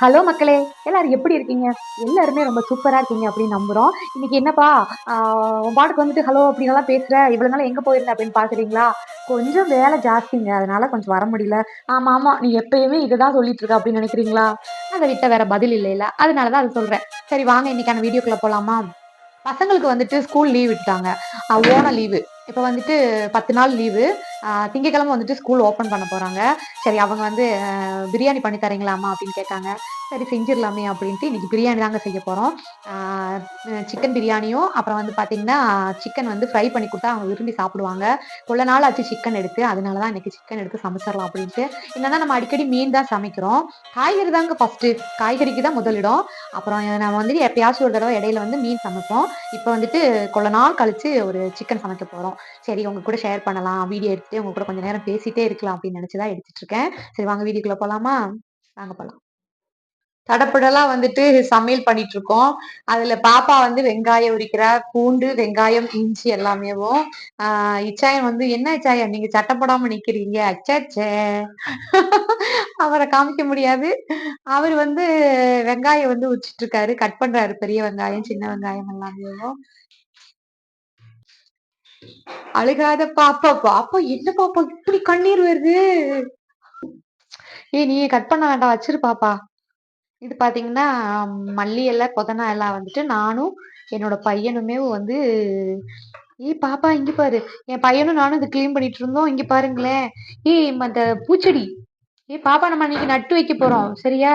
Hello மக்களே எல்லாரும் எப்படி இருக்கீங்க? எல்லாருமே ரொம்ப சூப்பராக இருக்கீங்க அப்படின்னு நம்புகிறோம் இன்னைக்கு என்னப்பா? உன் பாட்டுக்கு வந்துட்டு ஹலோ அப்படின்லாம் பேசுகிற இவ்வளோ நாள் எங்கே போயிருந்த அப்படின்னு பார்க்குறீங்களா கொஞ்சம் வேலை ஜாஸ்திங்க. அதனால கொஞ்சம் வர முடியல. ஆமாம் ஆமாம் நீ எப்பயுமே இதுதான் சொல்லிட்டு இருக்க அப்படின்னு நினைக்கிறீங்களா? அதை விட்ட வேற பதில் இல்லைல்ல அதனாலதான் அதை சொல்கிறேன் சரி வாங்க இன்னைக்கான வீடியோக்குள்ளே போகலாமா பசங்களுக்கு வந்துட்டு ஸ்கூல் லீவ் விட்டாங்க ஓன லீவு இப்போ வந்துட்டு பத்து நாள் லீவு திங்கக்கிழமை வந்துட்டு ஸ்கூல் ஓப்பன் பண்ண போகிறாங்க சரி அவங்க வந்து பிரியாணி பண்ணி தரீங்களாமா அப்படின்னு கேட்டாங்க. சரி செஞ்சிடலாமே அப்படின்ட்டு இன்னைக்கு பிரியாணி தாங்க செய்ய போகிறோம் சிக்கன் பிரியாணியும் அப்புறம் வந்து பார்த்தீங்கன்னா சிக்கன் வந்து ஃப்ரை பண்ணி கொடுத்தா அவங்க விரும்பி சாப்பிடுவாங்க. கொள்ள நாள் ஆச்சு சிக்கன் எடுத்து அதனால தான் இன்னைக்கு சிக்கன் எடுத்து சமைச்சிடலாம் அப்படின்ட்டு. என்னன்னா நம்ம அடிக்கடி மீன் தான் சமைக்கிறோம். காய்கறி தாங்க ஃபஸ்ட்டு காய்கறிக்கு தான் முதலிடம். அப்புறம் நம்ம வந்துட்டு எப்பயாச்சும் ஒரு தடவை இடையில வந்து மீன் சமைப்போம். இப்போ வந்துட்டு கொள்ள நாள் கழிச்சு ஒரு சிக்கன் சமைக்க போகிறோம் சரி உங்க கூட ஷேர் பண்ணலாம் வீடியோ அப்படியே உங்க கூட கொஞ்ச நேரம் பேசிட்டே இருக்கலாம் அப்படின்னு நினைச்சுதான் எடுத்துட்டு இருக்கேன் சரி வாங்க வீடியோக்குள்ள போலாமா? வாங்க போலாம். தடப்படலாம் வந்துட்டு சமையல் பண்ணிட்டு இருக்கோம் அதுல பாப்பா வந்து வெங்காயம் உரிக்கிறா பூண்டு வெங்காயம் இஞ்சி எல்லாமேவும் ஆஹ் இச்சாயம் வந்து என்ன இச்சாயம் நீங்க சட்டப்படாம நிக்கிறீங்க. அச்சாச்சே. அவரை காமிக்க முடியாது. அவர் வந்து வெங்காயம் வந்து உச்சிட்டு இருக்காரு கட் பண்றாரு. பெரிய வெங்காயம் சின்ன வெங்காயம் எல்லாமேவும் அழுகாத பாப்பா பாப்பா என்ன பாப்பா? இப்படி கண்ணீர் வருது. ஏய் நீ கட் பண்ண வேண்டாம் வச்சிரு பாப்பா. இது பாத்தீங்கன்னா மல்லி எல்லாம் புதனா எல்லாம் வந்துட்டு நானும் என்னோட பையனுமே வந்து ஏய் பாப்பா இங்க பாரு. என் பையனும் நானும் இது கிளீன் பண்ணிட்டு இருந்தோம். இங்க பாருங்களேன். ஏய் அந்த பூச்செடி. ஏய் பாப்பா நம்ம இன்னைக்கு நட்டு வைக்க போறோம். சரியா?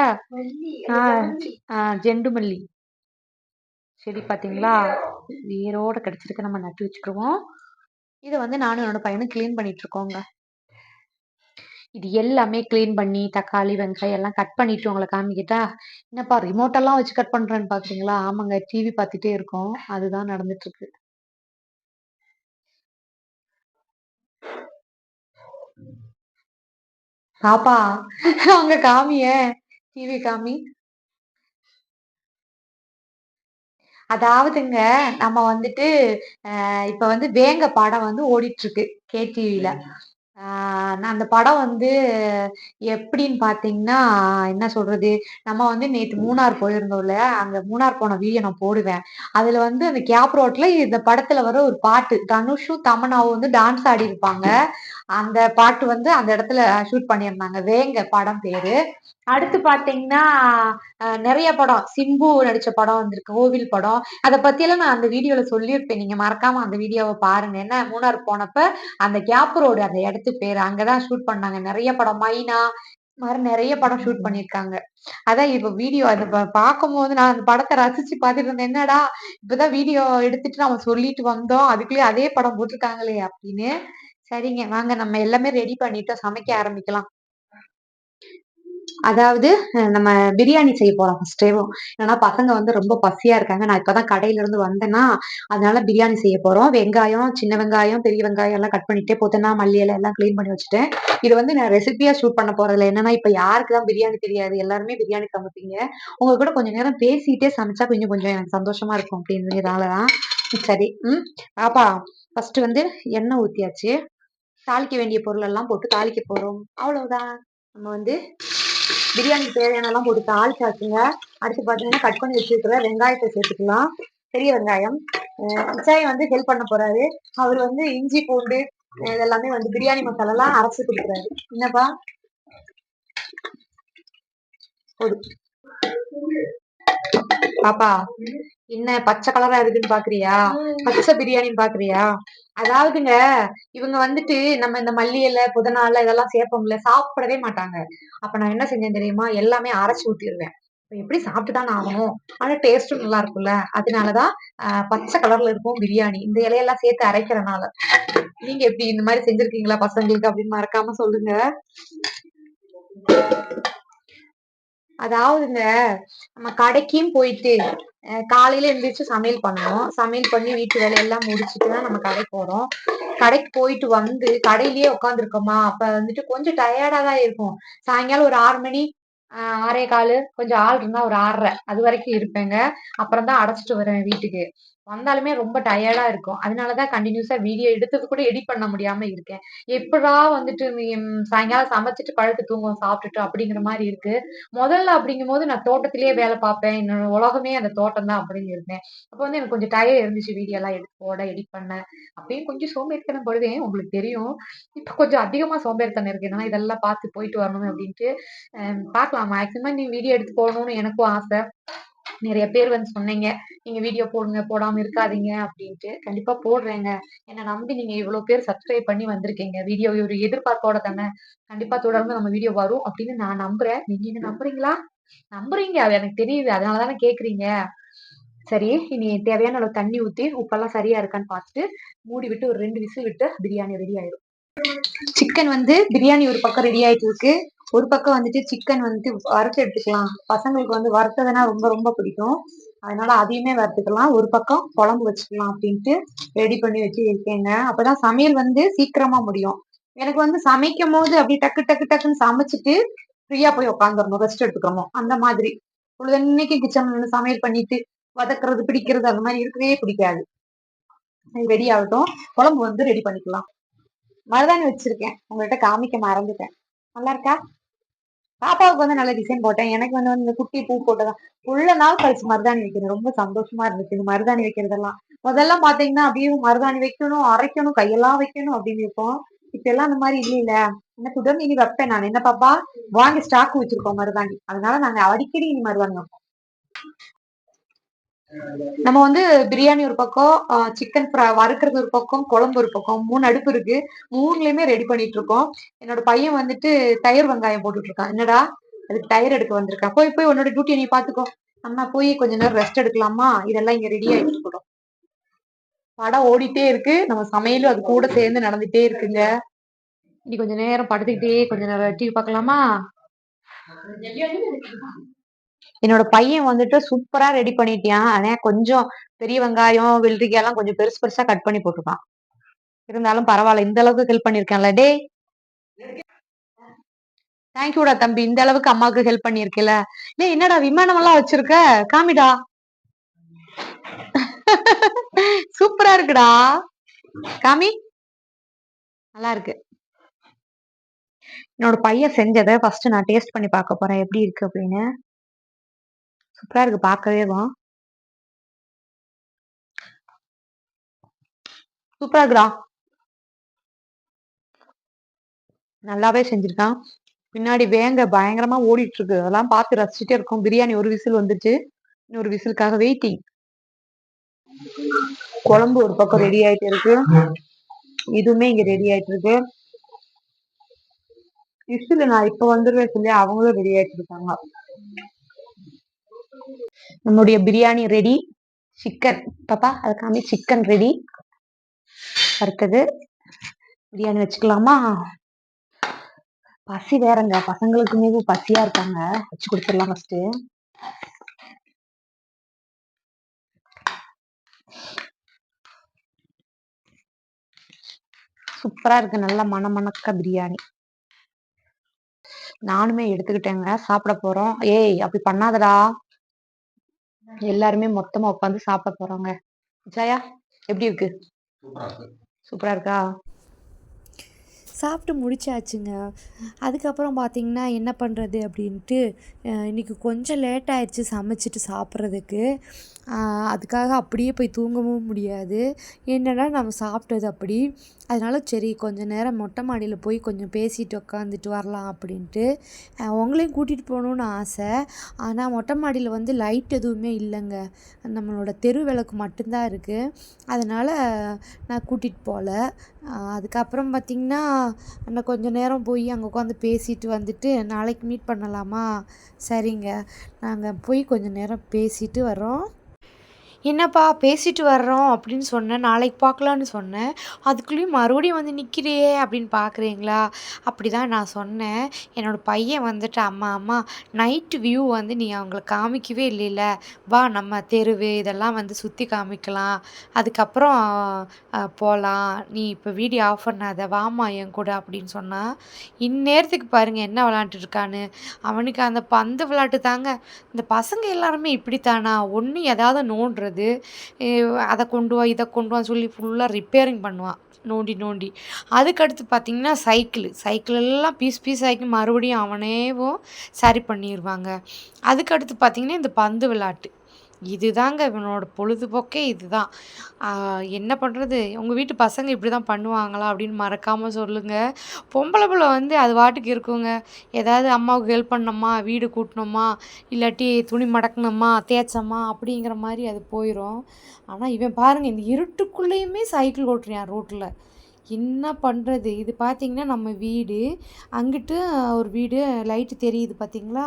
ஆஹ் ஜெண்டு மல்லி. செடி பார்த்தீங்களா வேரோடு கிடைச்சிருக்கு நம்ம நட்டு வச்சுக்கிடுவோம் இதை வந்து நானும் என்னோட பையனும் கிளீன் பண்ணிட்டு இருக்கோங்க இது எல்லாமே கிளீன் பண்ணி தக்காளி வெங்காயம் எல்லாம் கட் பண்ணிட்டு உங்களை காமிக்கிட்டா? என்னப்பா ரிமோட்டெல்லாம் வச்சு கட் பண்றேன்னு பாக்குறீங்களா? ஆமாங்க டிவி பார்த்துட்டே இருக்கோம். அதுதான் நடந்துட்டு இருக்கு பாப்பா அங்க காமிய டிவி காமி. அதாவதுங்க நம்ம வந்துட்டு இப்ப வந்து வேங்க படம் வந்து ஓடிட்டு இருக்கு கேடிவில நான் அந்த படம் வந்து எப்படின்னு பாத்தீங்கன்னா என்ன சொல்றது நம்ம வந்து நேற்று மூணார் போயிருந்தோம்ல அங்க மூணார் போன வீடியோ நான் போடுவேன். அதுல வந்து அந்த கேப் ரோட்ல இந்த படத்துல வர ஒரு பாட்டு தனுஷும் தமனாவும் வந்து டான்ஸ் ஆடி இருப்பாங்க. அந்த பாட்டு வந்து அந்த இடத்துல ஷூட் பண்ணியிருந்தாங்க. வேங்க படம் பேரு. அடுத்து பாத்தீங்கன்னா நிறைய படம். சிம்பு நடிச்ச படம் வந்திருக்கு கோவில் படம். அதை பத்தியெல்லாம் நான் அந்த வீடியோல சொல்லியிருப்பேன். நீங்க மறக்காம அந்த வீடியோவை பாருங்க. என்ன மூணார் போனப்ப அந்த கேப் ரோடு அந்த இடத்து பேரு அங்கதான் ஷூட் பண்ணாங்க. நிறைய படம். மைனா மாதிரி நிறைய படம் ஷூட் பண்ணிருக்காங்க அதான் இப்ப வீடியோ அதை பார்க்கும் போது நான் அந்த படத்தை ரசிச்சு பார்த்துட்டு இருந்தேன். என்னடா இப்பதான் வீடியோ எடுத்துட்டு நம்ம சொல்லிட்டு வந்தோம். அதுக்குள்ளேயே அதே படம் போட்டிருக்காங்களே அப்படின்னு. சரிங்க வாங்க நம்ம எல்லாமே ரெடி பண்ணிட்டு சமைக்க ஆரம்பிக்கலாம். அதாவது நம்ம பிரியாணி செய்ய போறோம் ஃபர்ஸ்டேவும் ஏன்னா பசங்க வந்து ரொம்ப பசியா இருக்காங்க. நான் இப்பதான் கடையில இருந்து வந்தேன்னா அதனால பிரியாணி செய்ய போறோம். வெங்காயம் சின்ன வெங்காயம் பெரிய வெங்காயம் எல்லாம் கட் பண்ணிட்டே போத்தேன்னா மல்லி இலை எல்லாம் கிளீன் பண்ணி வச்சுட்டேன். இது வந்து நான் ரெசிபியா ஷூட் பண்ண போறதுல என்னன்னா இப்ப யாருக்கு தான் பிரியாணி தெரியாது? எல்லாருமே பிரியாணி சமைப்பீங்க. உங்க கூட கொஞ்சம் நேரம் பேசிட்டே சமைச்சா கொஞ்சம் கொஞ்சம் எனக்கு சந்தோஷமா இருக்கும் அப்படின்றதுனாலதான் சரி ம். பாப்பா ஃபர்ஸ்ட் வந்து எண்ணெய் ஊத்தியாச்சு. தாளிக்க வேண்டிய பொருள் எல்லாம் போட்டு தாளிக்க போறோம். அவ்வளவுதான். நம்ம வந்து பிரியாணிக்கு தேவையானலாம் போட்டு தாளிச்சாச்சுங்க. அடுத்து பார்த்தீங்கன்னா கட் பண்ணி வச்சிருக்கிற வெங்காயத்தை சேர்த்துக்கலாம். பெரிய வெங்காயம். இச்சாயை வந்து ஹெல்ப் பண்ண போறாரு. அவர் வந்து இஞ்சி பூண்டு இதெல்லாமே வந்து பிரியாணி மசாலாலாம் அரைச்சு கொடுக்குறாரு. என்னப்பா? போதும் பாப்பா என்ன பச்சை கலரா இருக்குன்னு பாக்குறியா? பச்சை பிரியாணின்னு பாக்குறியா? அதாவதுங்க இவங்க வந்துட்டு நம்ம இந்த மல்லி இலை புதனால இதெல்லாம் சேர்ப்போம்ல சாப்பிடவே மாட்டாங்க. அப்ப நான் என்ன செஞ்சேன் தெரியுமா? எல்லாமே அரைச்சு ஊத்திடுவேன் எப்படி சாப்பிட்டுதான் ஆகணும்? ஆனா டேஸ்டும் நல்லா இருக்கும்ல. அதனாலதான் பச்சை கலர்ல இருக்கும் பிரியாணி. இந்த இலையெல்லாம் சேர்த்து அரைக்கிறனால. நீங்க எப்படி இந்த மாதிரி செஞ்சிருக்கீங்களா பசங்களுக்கு அப்படின்னு மறக்காம சொல்லுங்க. அதாவதுங்க நம்ம கடைக்கும் போயிட்டு காலையில எழுந்திரிச்சு சமையல் பண்ணணும். சமையல் பண்ணி வீட்டு வேலையெல்லாம் முடிச்சுட்டு தான் நம்ம கடைக்கு போறோம் கடைக்கு போயிட்டு வந்து கடையிலேயே உட்காந்துருக்கோமா அப்ப வந்துட்டு கொஞ்சம் டயர்டா தான் இருக்கும். சாயங்காலம் ஒரு ஆறு மணி ஆறே காலு கொஞ்சம் ஆள் இருந்தா ஒரு ஆறரை அது வரைக்கும் இருப்பேங்க. அப்புறம் தான் அடைச்சிட்டு வருவேன் வீட்டுக்கு. வந்தாலுமே ரொம்ப டயர்டா இருக்கும். அதனால தான் வீடியோ எடுத்தது கூட எடிட் பண்ண முடியாம இருக்கேன். எப்படா வந்துட்டு சாயங்காலம் சமைச்சிட்டு படுத்து தூங்குவோம் சாப்பிட்டுட்டு அப்படிங்கிற மாதிரி இருக்கு. முதல்ல அப்படிங்கும்போது நான் தோட்டத்திலேயே வேலை பார்ப்பேன். என்னோட உலகமே அந்த தோட்டம் தான் அப்படின்னு இருந்தேன். அப்போ வந்து எனக்கு கொஞ்சம் டயர் இருந்துச்சு வீடியோலாம் எடுத்து போட, எடிட் பண்ண. அப்பயும் கொஞ்சம் சோம்பேறித்தனம் படுவேன். உங்களுக்கு தெரியும். இப்ப கொஞ்சம் அதிகமா சோம்பேறித்தனம் இருக்கு. என்னன்னா இதெல்லாம் பார்த்து போயிட்டு வரணும் அப்படின்ட்டு. பார்க்கலாம். மேக்ஸிமம் நீ வீடியோ எடுத்து போடணும்னு எனக்கும் ஆசை. நிறைய பேர் வந்து சொன்னீங்க. நீங்க வீடியோ போடுங்க, போடாம இருக்காதீங்க அப்படின்ட்டு கண்டிப்பா போடுறேங்க. என்ன நம்பி நீங்க இவ்வளவு பேர் சப்ஸ்கிரைப் பண்ணி வந்திருக்கீங்க. வீடியோ ஒரு எதிர்பார்ப்போட தானே. கண்டிப்பா தொடர்ந்து நம்ம வீடியோ வரும் அப்படின்னு நான் நம்புறேன். நீங்க என்ன நம்புறீங்களா? நம்புறீங்க. அது எனக்கு தெரியுது. அதனால தானே கேட்கிறீங்க. சரி, இனி தேவையான அளவு தண்ணி ஊத்தி, உப்பெல்லாம் சரியா இருக்கான்னு பார்த்துட்டு, மூடி விட்டு ஒரு ரெண்டு விசில் விட்டு பிரியாணி ரெடி ஆயிடும் சிக்கன் வந்து பிரியாணி ஒரு பக்கம் ரெடி ஆயிட்டு இருக்கு. ஒரு பக்கம் வந்துட்டு சிக்கன் வந்துட்டு வறுத்து எடுத்துக்கலாம். பசங்களுக்கு வந்து வறுத்ததுனா ரொம்ப ரொம்ப பிடிக்கும். அதனால அதையுமே வறுத்துக்கலாம். ஒரு பக்கம் குழம்பு வச்சுக்கலாம் அப்படின்ட்டு ரெடி பண்ணி வச்சு இருக்கேங்க. அப்பதான் சமையல் வந்து சீக்கிரமா முடியும். எனக்கு வந்து சமைக்கும்போது அப்படியே டக்கு டக்கு டக்குன்னு சமைச்சிட்டு ஃப்ரீயா போய் உட்காந்துரணும். ரெஸ்ட் எடுத்துக்கணும். அந்த மாதிரி. பொழுதன்னைக்கும் கிச்சன்ல சமையல் பண்ணிட்டு வதக்குறது, பிடிக்கிறது அந்த மாதிரி இருக்கவே பிடிக்காது. ரெடி ஆகட்டும். குழம்பு வந்து ரெடி பண்ணிக்கலாம். மருதாணி வச்சிருக்கேன். உங்கள்கிட்ட காமிக்க மறந்துட்டேன். நல்லா இருக்கா? பாப்பாவுக்கு வந்து நல்ல டிசைன் போட்டேன். எனக்கு வந்து இந்த குட்டி பூ போட்டதான் உள்ள நாள் கழிச்சு மருதாணி வைக்கிறேன். ரொம்ப சந்தோஷமா இருந்துச்சு. இந்த மருதாணி வைக்கிறதெல்லாம். முதல்ல பாத்தீங்கன்னா, அப்படியே மருதாணி வைக்கணும், அரைக்கணும், கையெல்லாம் வைக்கணும் அப்படின்னு இருக்கும். இப்ப எல்லாம் அந்த மாதிரி இல்லையில என்ன தொடர்ந்து இனி வைப்பேன் நான். என்ன பாப்பா? வாங்கி ஸ்டாக் வச்சிருக்கோம் மருதாணி. அதனால நாங்க அடிக்கடி இனி மருதாணி வைப்போம். நம்ம வந்து பிரியாணி ஒரு பக்கம், சிக்கன் ஃப்ரை வறுக்கிறது ஒரு பக்கம், குழம்பு ஒரு பக்கம். மூணு அடுப்பு இருக்கு. மூணுலயுமே ரெடி பண்ணிட்டு இருக்கோம். என்னோட பையன் வந்துட்டு தயிர் வெங்காயம் போட்டுட்டு இருக்கான். என்னடா? அதுக்கு தயிர் எடுக்க வந்திருக்கான். போய் போய் உன்னோட டியூட்டி நீ பாத்துக்கோ. அம்மா போய் கொஞ்ச நேரம் ரெஸ்ட் எடுக்கலாமா? இதெல்லாம் இங்க ரெடி ஆயிட்டு இருக்கட்டும். படம் ஓடிட்டே இருக்கு. நம்ம சமையலும் அது கூட சேர்ந்து நடந்துட்டே இருக்குங்க. இனி கொஞ்ச நேரம் படுத்துக்கிட்டே கொஞ்ச நேரம் டிவி பாக்கலாமா என்னோட பையன் வந்துட்டு சூப்பரா ரெடி பண்ணிட்டியான். ஆனா கொஞ்சம் பெரிய வெங்காயம், வெள்ளரிக்காயெல்லாம் கொஞ்சம் பெருசு பெருசா கட் பண்ணி போட்டுருக்கான். இருந்தாலும் பரவாயில்ல இந்த அளவுக்கு ஹெல்ப் பண்ணிருக்கேன்ல டேய்! தேங்க்யூடா தம்பி. இந்த அளவுக்கு அம்மாவுக்கு ஹெல்ப் பண்ணிருக்கல டேய் என்னடா விமானம் எல்லாம் வச்சிருக்க? காமிடா. சூப்பரா இருக்குடா. காமி. நல்லா இருக்கு. என்னோட பையன் செஞ்சதை ஃபர்ஸ்ட் நான் டேஸ்ட் பண்ணி பார்க்க போறேன். எப்படி இருக்கு அப்படின்னு. சூப்பரா இருக்கு பார்க்கவே வா சூப்பரா இருக்குடா. நல்லாவே செஞ்சிருக்கான். பின்னாடி வேங்க பயங்கரமா ஓடிட்டு இருக்கு. அதெல்லாம் பார்த்து ரசிச்சுட்டே இருக்கும் பிரியாணி ஒரு விசில் வந்துச்சு. இன்னொரு விசிலுக்காக வெயிட்டிங். குழம்பு ஒரு பக்கம் ரெடி ஆயிட்டு இருக்கு. இதுவுமே இங்க ரெடி ஆயிட்டு இருக்கு. விசில் நான் இப்ப வந்துருவேன் சொல்லி அவங்களும் ரெடி ஆயிட்டு இருக்காங்க. நம்முடைய பிரியாணி ரெடி. சிக்கன் பாப்பா அதை காமி சிக்கன் ரெடி. அடுத்தது பிரியாணி வச்சுக்கலாமா? பசி வேறங்க. பசங்களுக்குமே பசியா இருக்காங்க. வச்சு கொடுத்துடலாம் ஃபர்ஸ்ட் சூப்பரா இருக்கு. நல்ல மணமணக்க பிரியாணி. நானுமே எடுத்துக்கிட்டேங்க. சாப்பிட போறோம். ஏய் அப்படி பண்ணாதடா. எல்லாருமே மொத்தமா உட்காந்து சாப்பிட போறோங்க. ஜெயா எப்படி இருக்கு? சூப்பரா இருக்கு. சூப்பரா இருக்கா? சாப்பிட்டு முடிச்சாச்சுங்க. அதுக்கப்புறம் பார்த்தீங்கன்னா, என்ன பண்ணுறது அப்படின்ட்டு அ இன்னைக்கு கொஞ்சம் லேட் ஆயிருச்சு சமைச்சுட்டு சாப்பிட்றதுக்கு. அதுக்காக அப்படியே போய் தூங்கவும் முடியாது. என்னன்னா நம்ம சாப்பிட்டது அப்படி. அதனால சரி கொஞ்ச நேரம் மொட்டை மாடியில் போய் கொஞ்சம் பேசிட்டு உட்காந்துட்டு வரலாம் அப்படின்ட்டு. உங்களையும் கூட்டிகிட்டு போகணுன்னு ஆசை. ஆனால் மொட்டை மாடியில் வந்து லைட் எதுவுமே இல்லைங்க நம்மளோட தெரு விளக்கு மட்டும்தான் இருக்குது அதனால் நான் கூட்டிகிட்டு போகல அதுக்கப்புறம் பார்த்திங்கன்னா இன்னும் கொஞ்ச நேரம் போய் அங்கே உட்காந்து பேசிட்டு வந்துட்டு, நாளைக்கு மீட் பண்ணலாமா? சரிங்க. நாங்கள் போய் கொஞ்ச நேரம் பேசிட்டு வரோம் என்னப்பா பேசிட்டு வர்றோம் அப்படின்னு சொன்னேன். நாளைக்கு பார்க்கலான்னு சொன்னேன். அதுக்குள்ளேயும் மறுபடியும் வந்து நிற்கிறியே அப்படின்னு பார்க்குறீங்களா? அப்படிதான் நான் சொன்னேன். என்னோட பையன் வந்துட்டு, அம்மா அம்மா நைட்டு வியூ வந்து நீ அவங்களுக்கு காமிக்கவே இல்லைல்ல வா நம்ம தெருவு இதெல்லாம் வந்து சுற்றி காமிக்கலாம். அதுக்கப்புறம் போகலாம் நீ இப்போ வீடியோ ஆஃப் பண்ணாத. வாம்மா என் கூட அப்படின்னு சொன்னால் இந்நேரத்துக்கு பாருங்கள் என்ன விளையாண்டுட்டு இருக்கான்னு. அவனுக்கு அந்த பந்து விளாட்டு தாங்க. இந்த பசங்க எல்லாருமே இப்படித்தானா? ஒன்று ஏதாவது நோண்டுறது, போகிறது அதை கொண்டு வா இதை கொண்டு வா சொல்லி ஃபுல்லாக ரிப்பேரிங் பண்ணுவான் நோண்டி நோண்டி. அதுக்கடுத்து பார்த்திங்கன்னா சைக்கிளு சைக்கிள் எல்லாம் பீஸ் பீஸ் ஆகி மறுபடியும் அவனேவும் சரி பண்ணிடுவாங்க அதுக்கடுத்து பார்த்திங்கன்னா இந்த பந்து விளையாட்டு இதுதாங்க இவனோட பொழுதுபோக்கே இதுதான். என்ன பண்ணுறது உங்கள் வீட்டு பசங்க இப்படி தான் பண்ணுவாங்களா அப்படின்னு மறக்காமல் சொல்லுங்கள் பொம்பளை பிள்ளை வந்து அது பாட்டுக்கு இருக்குங்க. ஏதாவது அம்மாவுக்கு ஹெல்ப் பண்ணோமா வீடு கூட்டணுமா? இல்லாட்டி துணி மடக்கணுமா? தேய்ச்சோமா? அப்படிங்கிற மாதிரி அது போயிடும் ஆனால் இவன் பாருங்கள் இந்த இருட்டுக்குள்ளேயுமே சைக்கிள் ஓட்டுறியான் ரோட்டில் என்ன பண்ணுறது இது பார்த்திங்கன்னா நம்ம வீடு. அங்கிட்டு ஒரு வீடு லைட்டு தெரியுது பார்த்திங்களா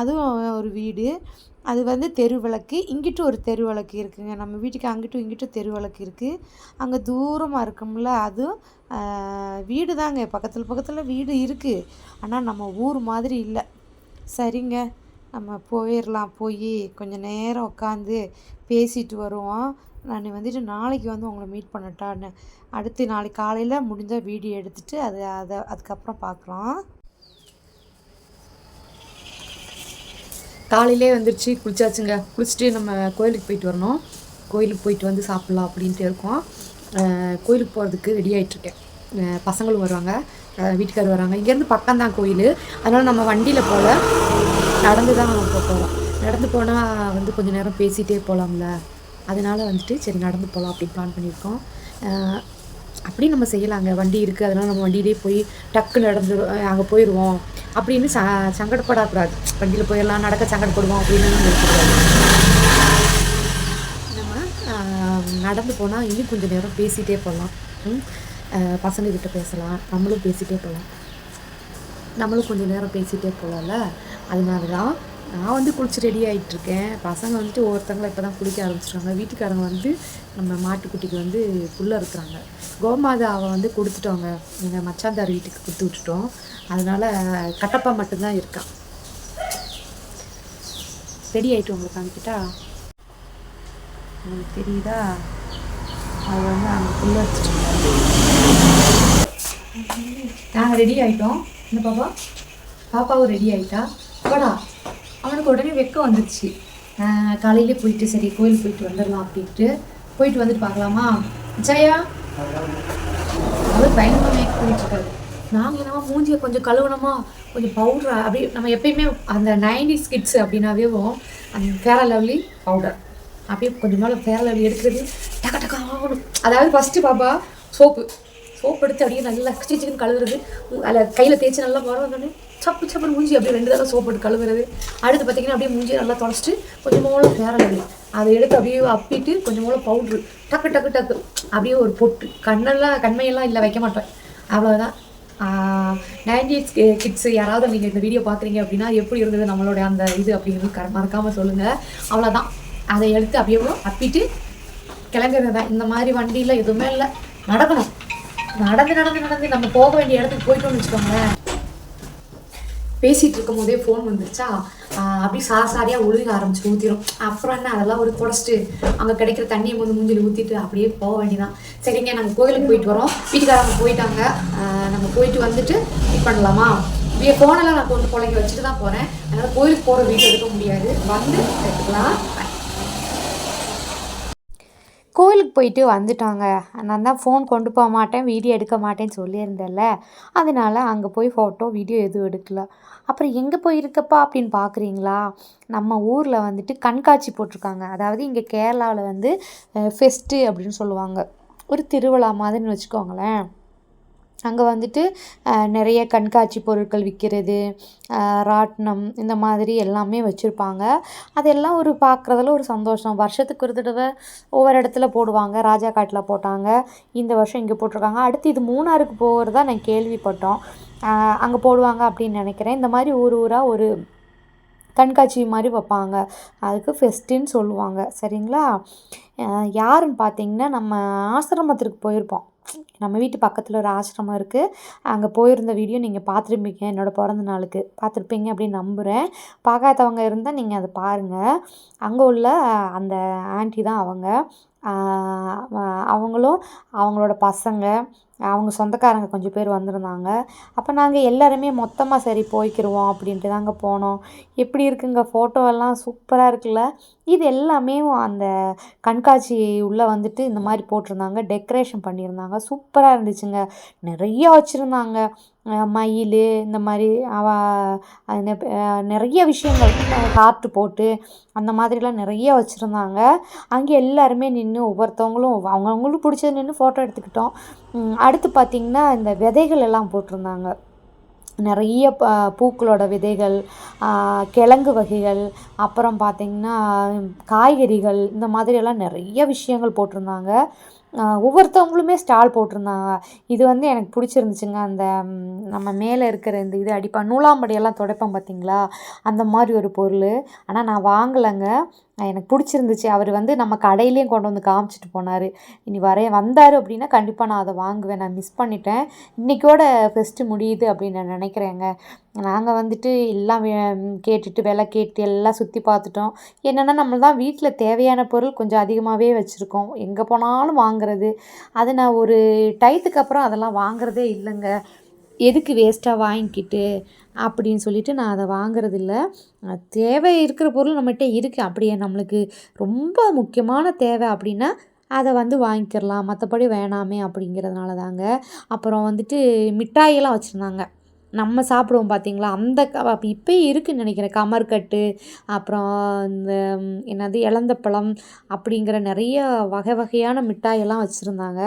அதுவும் ஒரு வீடு. அது வந்து தெரு விளக்கு இங்கிட்டு ஒரு தெருவிளக்கு இருக்குதுங்க இருக்குங்க. நம்ம வீட்டுக்கு அங்கிட்டும் இங்கிட்டும் தெரு விளக்கு இருக்குது அங்கே தூரமாக இருக்கும்ல அதுவும் வீடு தாங்க. பக்கத்தில் பக்கத்தில் வீடு இருக்குது ஆனால் நம்ம ஊர் மாதிரி இல்லை. சரிங்க. நம்ம போயிடலாம் போய் கொஞ்சம் நேரம் உட்காந்து பேசிட்டு வருவோம். நான் வந்துட்டு நாளைக்கு வந்து உங்களை மீட் பண்ணட்டான்னு. அடுத்து நாளைக்கு காலையில் முடிஞ்சால் வீடியோ எடுத்துகிட்டு அது அதை அதுக்கப்புறம் பார்க்கலாம். காலையிலே வந்துருச்சு குளிச்சாச்சுங்க. குளிச்சுட்டு நம்ம கோயிலுக்கு போயிட்டு வரணும். கோயிலுக்கு போயிட்டு வந்து சாப்பிட்லாம் அப்படின்ட்டு இருக்கோம். கோயிலுக்கு போகிறதுக்கு ரெடி ஆகிட்டுருக்கேன் பசங்களும் வருவாங்க. அஹ் வீட்டுக்காரர் வராங்க. இங்கேருந்து பக்கம் தான் கோயில். அதனால் நம்ம வண்டியில் போகல நடந்து தான் போக போகிறோம் நடந்து போனால் வந்து கொஞ்ச நேரம் பேசிகிட்டே போகலாம்ல அதனால வந்துட்டு சரி நடந்து போகலாம் அப்படின்னு பிளான் பண்ணியிருக்கோம். அப்படி நம்ம செய்யலாங்க. வண்டி இருக்குது அதனால் நம்ம வண்டியிலே போய் டக்கு நடந்து அங்கே போயிடுவோம் அப்படின்னு ச சங்கடப்படக்கூடாது. வண்டியில் போயிடலாம் நடக்க சங்கடப்படுவோம் அப்படின்னு நம்ம நம்ம நடந்து போனால் இன்னும் கொஞ்சம் நேரம் பேசிகிட்டே போகலாம். ம்? பசங்கக்கிட்ட பேசலாம் நம்மளும் பேசிகிட்டே போகலாம். நம்மளும் கொஞ்சம் நேரம் பேசிகிட்டே போகலாம்ல? அதனால தான் நான் வந்து குளிச்சு ரெடி ஆகிட்டு இருக்கேன் பசங்க வந்துட்டு ஒவ்வொருத்தங்களும் இப்போ தான் குளிக்க ஆரம்பிச்சிருக்காங்க. வீட்டுக்காரங்க வந்து நம்ம மாட்டுக்குட்டிக்கு வந்து புல்ல இருக்கிறாங்க. கோமாதாவை வந்து கொடுத்துட்டோங்க. எங்கள் மச்சாந்தார் வீட்டுக்கு கொடுத்து விட்டுட்டோம். அதனால் கட்டப்பா மட்டும்தான் இருக்கான் ரெடி ஆகிட்டு உங்களுக்கு காமிக்கிட்டா? உங்களுக்கு தெரியுதா? அது வந்து அங்கே புல்ல வச்சுட்டு நாங்கள் ரெடி ஆகிட்டோம் என்ன பாப்பா? பாப்பாவும் ரெடி ஆகிட்டா போடா. அவனுக்கு உடனே வெக்கம் வந்துடுச்சு காலையிலே போயிட்டு சரி கோயில் போயிட்டு வந்துடலாம் அப்படின்ட்டு போயிட்டு வந்துட்டு பார்க்கலாமா? ஜெயா? அவர் பயங்கரமாக மேக் நாங்கள் என்னமா மூஞ்சியை கொஞ்சம் கழுவணுமா கொஞ்சம் பவுடர் அப்படியே நம்ம எப்பயுமே அந்த நைன்டி ஸ்கிட்ஸ் அப்படின்னாவே அந்த ஃபேரா லவ்லி பவுடர் அப்படியே கொஞ்சம் மேலே ஃபேர லவ்லி எடுக்கிறது டக்க டக்க ஆகணும் அதாவது ஃபஸ்ட்டு பாப்பா சோப்பு சோப் எடுத்து அப்படியே நல்லா சிக்கன் சிக்கன் கழுவுறது. அதில் கையில் தேய்ச்சி நல்லா மரம் வந்தோடனே சப்பு சப்புன்னு மூஞ்சி அப்படியே ரெண்டு தடவை சோப் எடுத்து கழுவுறது. அடுத்து பார்த்தீங்கன்னா அப்படியே மூஞ்சியை நல்லா தொடச்சிட்டு கொஞ்சம் மூல அதை எடுத்து அப்படியே அப்பிட்டு கொஞ்சம் பவுட்ரு டக்கு டக்கு டக்கு அப்படியே ஒரு பொட்டு. கண்ணெல்லாம் கண்மையெல்லாம் இல்லை வைக்க மாட்டேன். அவ்வளோதான் நைன்டிஸ் கிட்ஸ் யாராவது நீங்கள் இந்த வீடியோ பார்க்குறீங்க அப்படின்னா எப்படி இருந்தது நம்மளோட அந்த இது அப்படிங்கிறது க மறக்காமல் சொல்லுங்கள் அவ்வளோதான் அதை எடுத்து அப்படியே அப்பிட்டு கிளம்புறது தான். இந்த மாதிரி வண்டியில் எதுவுமே இல்லை. நடக்கணும். நடந்து நடந்து நடந்து நம்ம போக வேண்டிய இடத்துக்கு போயிட்டோம்னு வச்சுக்கோங்களேன். பேசிகிட்டு இருக்கும் போதே ஃபோன் வந்துருச்சா? அப்படியே சார் சாரியாக ஒழுக ஆரம்பிச்சு ஊற்றிடும் அப்புறம் என்ன அதெல்லாம் ஒரு தொடச்சிட்டு அங்கே கிடைக்கிற தண்ணியை வந்து மூஞ்சில் ஊற்றிட்டு அப்படியே போக வேண்டியதான் சரிங்க நாங்கள் கோயிலுக்கு போயிட்டு வரோம். வீட்டுக்காரங்க போயிட்டாங்க. நம்ம போயிட்டு வந்துட்டு இது பண்ணலாமா? இப்போ ஃபோனெல்லாம் நான் கொண்டு பிள்ளைங்க வச்சுட்டு தான் போகிறேன் அதனால் கோயிலுக்கு போகிற வீடியோ எடுக்க முடியாது. வந்து எடுத்துக்கலாம். கோயிலுக்கு போயிட்டு வந்துட்டாங்க. நான் தான் ஃபோன் கொண்டு போக மாட்டேன் வீடியோ எடுக்க மாட்டேன்னு சொல்லியிருந்தேன்ல. அதனால் அங்கே போய் ஃபோட்டோ வீடியோ எதுவும் எடுக்கல. அப்புறம் எங்கே போயிருக்கப்பா அப்படின்னு பார்க்குறீங்களா நம்ம ஊரில் வந்துட்டு கண்காட்சி போட்டிருக்காங்க. அதாவது இங்கே கேரளாவில் வந்து ஃபெஸ்ட்டு அப்படின்னு சொல்லுவாங்க. ஒரு திருவிழா மாதிரின்னு வச்சுக்கோங்களேன். அங்கே வந்துட்டு நிறைய கண்காட்சி பொருட்கள் விற்கிறது ராட்டினம் இந்த மாதிரி எல்லாமே வச்சுருப்பாங்க. அதெல்லாம் ஒரு பார்க்குறதுல ஒரு சந்தோஷம். வருஷத்துக்கு ஒரு தடவை ஒவ்வொரு இடத்துல போடுவாங்க. ராஜா காட்டில் போட்டாங்க. இந்த வருஷம் இங்கே போட்டிருக்காங்க. அடுத்து இது மூணாருக்கு போகிறதா நான் கேள்விப்பட்டோம். அங்கே போடுவாங்க அப்படின்னு நினைக்கிறேன். இந்த மாதிரி ஊர் ஊராக ஒரு கண்காட்சி மாதிரி வைப்பாங்க. அதுக்கு ஃபெஸ்ட்டுன்னு சொல்லுவாங்க. சரிங்களா? யாருன்னு பார்த்தீங்கன்னா நம்ம ஆசிரமத்திற்கு போயிருப்போம். நம்ம வீட்டு பக்கத்தில் ஒரு ஆசிரமம் இருக்குது அங்கே போயிருந்த வீடியோ நீங்கள் பார்த்துருப்பீங்க என்னோடய பிறந்த நாளுக்கு. பார்த்துருப்பீங்க அப்படின்னு நம்புகிறேன் பார்க்காதவங்க இருந்தால் நீங்கள் அதை பாருங்கள் அங்கே உள்ள அந்த ஆன்ட்டி தான் அவங்க. அவங்களும் அவங்களோட பசங்க அவங்க சொந்தக்காரங்க கொஞ்சம் பேர் வந்திருந்தாங்க. அப்போ நாங்கள் எல்லாருமே மொத்தமாக சரி போய்க்கிருவோம் அப்படின்ட்டு தாங்க போனோம். எப்படி இருக்குங்க? ஃபோட்டோ எல்லாம் சூப்பராக இருக்குல்ல? இது எல்லாமே அந்த கண்காட்சி உள்ளே வந்துட்டு இந்த மாதிரி போட்டிருந்தாங்க. டெக்கரேஷன் பண்ணியிருந்தாங்க. சூப்பராக இருந்துச்சுங்க. நிறையா வச்சுருந்தாங்க. மயில் இந்த மாதிரி அவ அந்த நிறைய விஷயங்கள் கார்ட்டு போட்டு அந்த மாதிரிலாம் நிறைய வச்சுருந்தாங்க. அங்கே எல்லாருமே நின்று ஒவ்வொருத்தவங்களும் அவங்கவுங்களுக்கு பிடிச்சது நின்று ஃபோட்டோ எடுத்துக்கிட்டோம். அடுத்து பார்த்திங்கன்னா இந்த விதைகள் எல்லாம் போட்டிருந்தாங்க. நிறைய ப பூக்களோட விதைகள் கிழங்கு வகைகள் அப்புறம் பார்த்திங்கன்னா காய்கறிகள் இந்த மாதிரியெல்லாம் நிறைய விஷயங்கள் போட்டிருந்தாங்க. ஒவ்வொருத்தவங்களுமே ஸ்டால் போட்டிருந்தாங்க. இது வந்து எனக்கு பிடிச்சிருந்துச்சுங்க. அந்த நம்ம மேலே இருக்கிற இந்த இது அடிப்பா நூலாம்படியெல்லாம் துடைப்போம் பார்த்தீங்களா அந்த மாதிரி ஒரு பொருள். ஆனால் நான் வாங்கலைங்க. எனக்கு பிடிச்சிருந்துச்சு. அவர் வந்து நம்ம கடையிலையும் கொண்டு வந்து காமிச்சிட்டு போனார். இனி வரைய வந்தார் அப்படின்னா கண்டிப்பாக நான் அதை வாங்குவேன். நான் மிஸ் பண்ணிட்டேன். இன்றைக்கோட ஃபெஸ்ட்டு முடியுது அப்படின்னு நான் நினைக்கிறேங்க. நாங்கள் வந்துட்டு எல்லாம் கேட்டுட்டு விலை கேட்டு எல்லாம் சுற்றி பார்த்துட்டோம். என்னென்னா நம்ம தான் வீட்டில் தேவையான பொருள் கொஞ்சம் அதிகமாகவே வச்சுருக்கோம். எங்கே போனாலும் வாங்குறது. அது நான் ஒரு டயத்துக்கு அப்புறம் அதெல்லாம் வாங்குறதே இல்லைங்க. எதுக்கு வேஸ்ட்டாக வாங்கிக்கிட்டு அப்படின்னு சொல்லிட்டு நான் அதை வாங்குறதில்ல. அஹ் தேவை இருக்கிற பொருள் நம்மகிட்ட இருக்குது அப்படியே நம்மளுக்கு ரொம்ப முக்கியமான தேவை அப்படின்னா அதை வந்து வாங்கிக்கிறலாம். மற்றபடி வேணாமே அப்படிங்கிறதுனால தாங்க அப்புறம் வந்துட்டு மிட்டாயெல்லாம் வச்சுருந்தாங்க. நம்ம சாப்பிடுவோம் பார்த்தீங்களா? அந்த க இப்போயும் இருக்குதுன்னு நினைக்கிறேன். கமர்கட்டு அப்புறம் இந்த என்னது இலந்தப்பழம் அப்படிங்கிற நிறைய வகை வகையான மிட்டாயெல்லாம் வச்சுருந்தாங்க.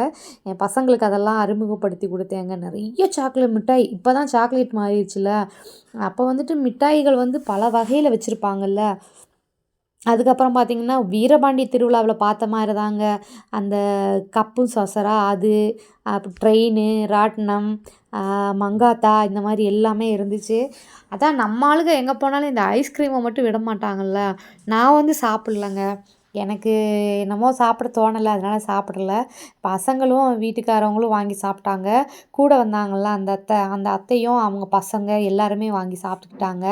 என் பசங்களுக்கு அதெல்லாம் அறிமுகப்படுத்தி கொடுத்தேங்க. நிறைய சாக்லேட் மிட்டாய். இப்போ தான் சாக்லேட் மாறிடுச்சுல. அப்போ வந்துட்டு மிட்டாய்கள் வந்து பல வகையில் வச்சுருப்பாங்கல்ல. அதுக்கப்புறம் பார்த்திங்கன்னா வீரபாண்டி திருவிழாவில் பார்த்த மாதிரி தாங்க. அந்த கப்பும் சொசரா அது அப்புறம் ட்ரெயின் ராட்டினம் மங்காத்தா இந்த மாதிரி எல்லாமே இருந்துச்சு. அதான் நம்ம ஆளுங்க எங்கே போனாலும் இந்த ஐஸ்கிரீமை மட்டும் விட மாட்டாங்கல்ல. நான் வந்து சாப்பிட்லங்க. எனக்கு என்னமோ சாப்பிட தோணலை அதனால் சாப்பிடல. பசங்களும் வீட்டுக்காரவங்களும் வாங்கி சாப்பிட்டாங்க. கூட வந்தாங்கள்ல அந்த அத்தை அந்த அத்தையும் அவங்க பசங்க எல்லாருமே வாங்கி சாப்பிட்டுக்கிட்டாங்க.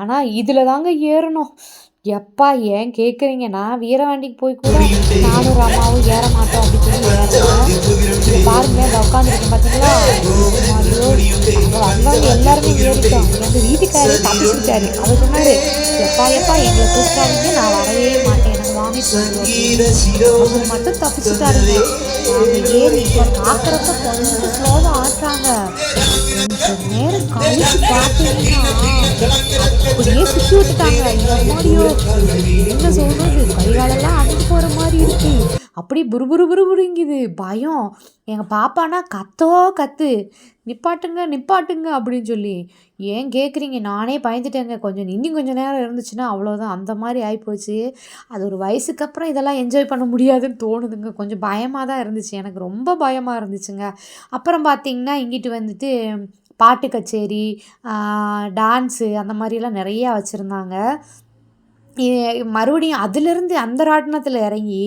ஆனால் இதில் தாங்க ஏறணும். எப்பா ஏன் கேட்குறீங்க நான் வீரவாண்டிக்கு போய் கூட நானும் ராமாவும் ஏற மாட்டோம் அப்படின்னு சொல்லி பாருங்க இந்த உட்காந்துருக்கேன் பார்த்தீங்களா வந்தவங்க எல்லாருமே ஏறிட்டோம். எங்கள் வீட்டுக்காரரு தப்பிச்சுட்டாரு அவர் சொன்னாரு எப்பா எப்பா எங்களை கூப்பிட்டாதீங்க நான் வரவே மாட்டேன். எனக்கு வாமிட் மட்டும் தப்பிச்சுட்டாருங்க ஏறி இப்போ பார்க்குறப்ப கொஞ்சம் ஸ்லோவாக ஆட்டுறாங்க. கொஞ்சம் நேரம் கழிச்சு பார்த்தீங்கன்னா அப்படியே சுற்றி விட்டுட்டாங்க. என்ன சொல்றது? கைகாலெல்லாம் அடைஞ்சு போகிற மாதிரி இருக்கு. அப்படி புருபுரு புருபுருங்குது பயம். எங்கள் பாப்பானா கத்தோ கத்து. நிப்பாட்டுங்க நிப்பாட்டுங்க அப்படின்னு சொல்லி. ஏன் கேட்குறீங்க நானே பயந்துட்டேங்க. கொஞ்சம் இன்னும் கொஞ்சம் நேரம் இருந்துச்சுன்னா அவ்வளோதான் அந்த மாதிரி ஆகிப்போச்சு அது ஒரு வயசுக்கு அப்புறம் இதெல்லாம் என்ஜாய் பண்ண முடியாதுன்னு தோணுதுங்க. கொஞ்சம் பயமாக தான் இருந்துச்சு. எனக்கு ரொம்ப பயமாக இருந்துச்சுங்க. அப்புறம் பார்த்தீங்கன்னா இங்கிட்டு வந்துட்டு பாட்டு கச்சேரி டான்ஸு அந்த மாதிரிலாம் நிறையா வச்சுருந்தாங்க. மறுபடியும் அதிலேருந்து அந்த ராட்டினத்தில் இறங்கி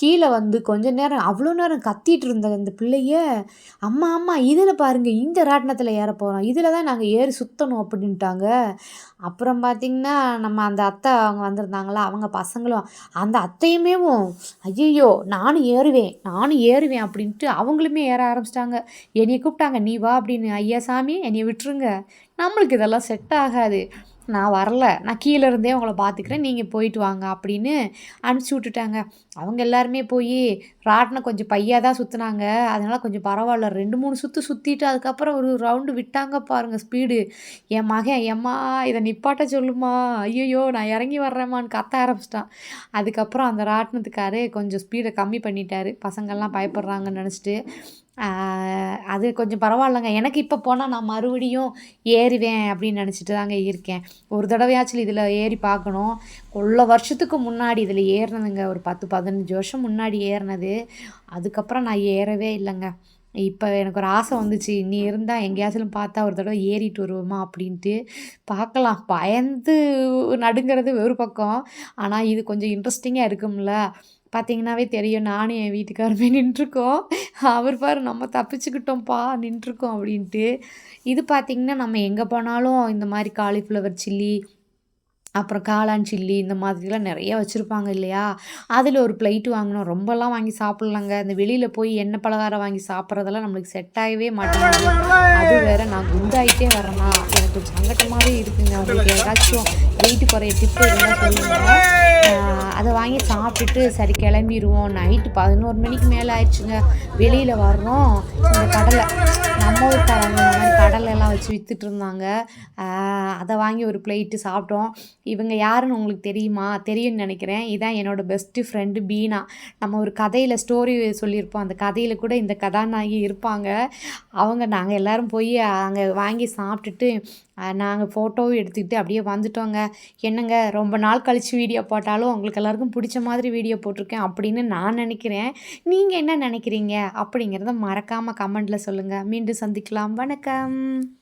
கீழே வந்து கொஞ்ச நேரம் அவ்வளோ நேரம் கத்திட்டு இருந்த அந்த பிள்ளைய அம்மா அம்மா இதில் பாருங்கள் இந்த ராட்டினத்தில் ஏற போகிறோம் இதில் தான் நாங்கள் ஏறி சுற்றணும் அப்படின்ட்டாங்க. அப்புறம் பார்த்திங்கன்னா நம்ம அந்த அத்தை அவங்க வந்திருந்தாங்களா அவங்க பசங்களும் அந்த அத்தையுமேவும் ஐயையோ நானும் ஏறுவேன் நானும் ஏறுவேன் அப்படின்ட்டு அவங்களுமே ஏற ஆரம்பிச்சிட்டாங்க. என்னையை கூப்பிட்டாங்க நீ வா அப்படின்னு ஐயா சாமி என்னையை விட்டுருங்க. நம்மளுக்கு இதெல்லாம் செட் ஆகாது. நான் வரல. நான் கீழே இருந்தே உங்களை பார்த்துக்கிறேன் நீங்கள் போயிட்டு வாங்க அப்படின்னு அனுப்பிச்சி விட்டுட்டாங்க. அவங்க எல்லாருமே போய் ராட்டினை கொஞ்சம் பையாக தான் சுற்றுனாங்க அதனால் கொஞ்சம் பரவாயில்ல. ரெண்டு மூணு சுற்று சுற்றிட்டு அதுக்கப்புறம் ஒரு ரவுண்டு விட்டாங்க பாருங்கள் ஸ்பீடு என் மகன் எம்மா இதை நிப்பாட்ட சொல்லுமா? ஐயோ நான் இறங்கி வர்றேம்மான்னு கத்த ஆரம்பிச்சிட்டான். அதுக்கப்புறம் அந்த ராட்டினத்துக்காரு கொஞ்சம் ஸ்பீடை கம்மி பண்ணிட்டாரு. பசங்கள்லாம் பயப்படுறாங்கன்னு நினச்சிட்டு அது கொஞ்சம் பரவாயில்லைங்க. எனக்கு இப்போ போனால் நான் மறுபடியும் ஏறுவேன் அப்படின்னு நினச்சிட்டு தாங்க இருக்கேன். ஒரு தடவையாச்சும் இதில் ஏறி பார்க்கணும். கொள்ள வருஷத்துக்கு முன்னாடி இதில் ஏறினதுங்க. ஒரு பத்து பதினஞ்சு வருஷம் முன்னாடி ஏறினது. அதுக்கப்புறம் நான் ஏறவே இல்லைங்க. இப்போ எனக்கு ஒரு ஆசை வந்துச்சு. நீ இருந்தால் எங்கேயாச்சும் பார்த்தா ஒரு தடவை ஏறிட்டு வருவோமா அப்படின்ட்டு பார்க்கலாம். பயந்து நடுங்கிறது ஒரு பக்கம். ஆனால் இது கொஞ்சம் இன்ட்ரெஸ்டிங்காக இருக்கும்ல. பார்த்தீங்கன்னாவே தெரியும் நானும் என் வீட்டுக்காரருமே நின்றுருக்கோம். அவர் பாரு நம்ம தப்பிச்சுக்கிட்டோம்ப்பா நின்றுருக்கோம் அப்படின்ட்டு. இது பார்த்திங்கன்னா நம்ம எங்கே போனாலும் இந்த மாதிரி காலிஃப்ளவர் சில்லி அப்புறம் காளான் சில்லி இந்த மாதிரிலாம் நிறைய வச்சுருப்பாங்க இல்லையா? அதில் ஒரு பிளேட்டு வாங்கினோம் ரொம்பலாம் வாங்கி சாப்பிட்லாங்க. இந்த வெளியில் போய் எண்ணெய் பலகாரம் வாங்கி சாப்பிட்றதெல்லாம் நம்மளுக்கு செட் ஆகவே மாட்டேங்குது. அது வேற நான் குண்டாயிட்டே வரேனா எனக்கு கொஞ்சம் சங்கட்டமாகவே இருக்குங்க. உங்களுக்கு ஏதாச்சும் வெயிட் குறைய டிப்பு இருந்தால் சொல்லுங்கள் அதை வாங்கி சாப்பிட்டுட்டு சரி கிளம்பிடுவோம் நைட்டு பதினோரு மணிக்கு மேலே ஆயிடுச்சுங்க. வெளியில் வர்றோம். இந்த கடலை நம்ம ஊருக்காரங்க கடலை மாதிரி வச்சு விற்றுட்டு இருந்தாங்க. அதை வாங்கி ஒரு பிளேட்டு சாப்பிட்டோம். இவங்க யாருன்னு உங்களுக்கு தெரியுமா? தெரியும்னு நினைக்கிறேன். இதான் என்னோட பெஸ்ட்டு ஃப்ரெண்டு பீனா. நம்ம ஒரு கதையில் ஸ்டோரி சொல்லியிருப்போம். அந்த கதையில் கூட இந்த கதாநாயகி இருப்பாங்க. அவங்க நாங்கள் எல்லாரும் போய் அங்கே வாங்கி சாப்பிட்டுட்டு நாங்கள் ஃபோட்டோவும் எடுத்துக்கிட்டு அப்படியே வந்துட்டோங்க. என்னங்க ரொம்ப நாள் கழித்து வீடியோ போட்டாலும் உங்களுக்கு எல்லாருக்கும் பிடிச்ச மாதிரி வீடியோ போட்டிருக்கேன் அப்படின்னு நான் நினைக்கிறேன். நீங்கள் என்ன நினைக்கிறீங்க? அப்படிங்கிறத மறக்காமல் கமெண்டில் சொல்லுங்கள் மீண்டும் சந்திக்கலாம். வணக்கம்.